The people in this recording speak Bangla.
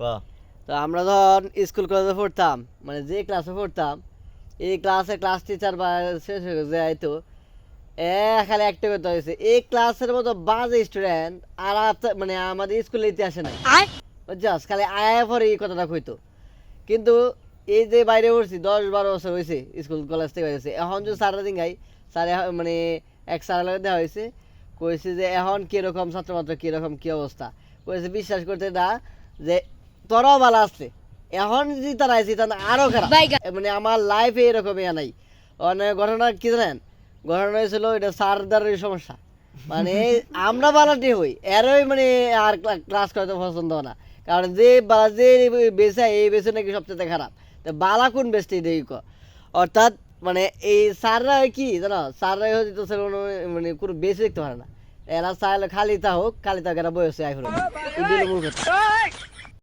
ক? তো আমরা যখন স্কুল কলেজে পড়তাম মানে যে ক্লাসে পড়তাম এই ক্লাসে ক্লাস টিচার বা শেষ হয়ে যাইতো এ খালি একটা কথা হয়েছে এই ক্লাসের মতো বাজে স্টুডেন্ট আর মানে আমাদের স্কুলে ইতিহাসে নাই। বুঝছস? খালি আয়া পরে এই কথাটা কইতো। কিন্তু এই যে বাইরে পড়ছি দশ বারো বছর হয়েছে স্কুল কলেজ থেকে হয়েছে এখন যে স্যাররা দিন গাই স্যার মানে এক স্যারের লগে দেওয়া হয়েছে কইছে যে এখন কীরকম ছাত্রমাত্র কীরকম কি অবস্থা? কইছে বিশ্বাস করতে না যে তোরাও ভালো আছে। এখন যদি তারা আইসি আরও খারাপ। মানে আমার লাইফে এরকম ইয়া নাই। অনেক ঘটনা কি জানেন? ঘটনা হয়েছিল এটা স্যারদারের সমস্যা। মানে আমরা বালাটি হই এরই মানে আর ক্লাস করতে পছন্দ না। কারণ যে বালা যে বেসা এই বেসে নাকি সবচেয়ে খারাপ। তো বালা কোন বেসটি ক? অর্থাৎ মানে এই স্যাররা কি জানো? স্যাররা হচ্ছে তো সেরকম মানে কোনো বেস দেখতে পারে না। এরা চাইলে খালি তা হোক খালি তা এরা বয়সে আই হলো দিল মূল কথা।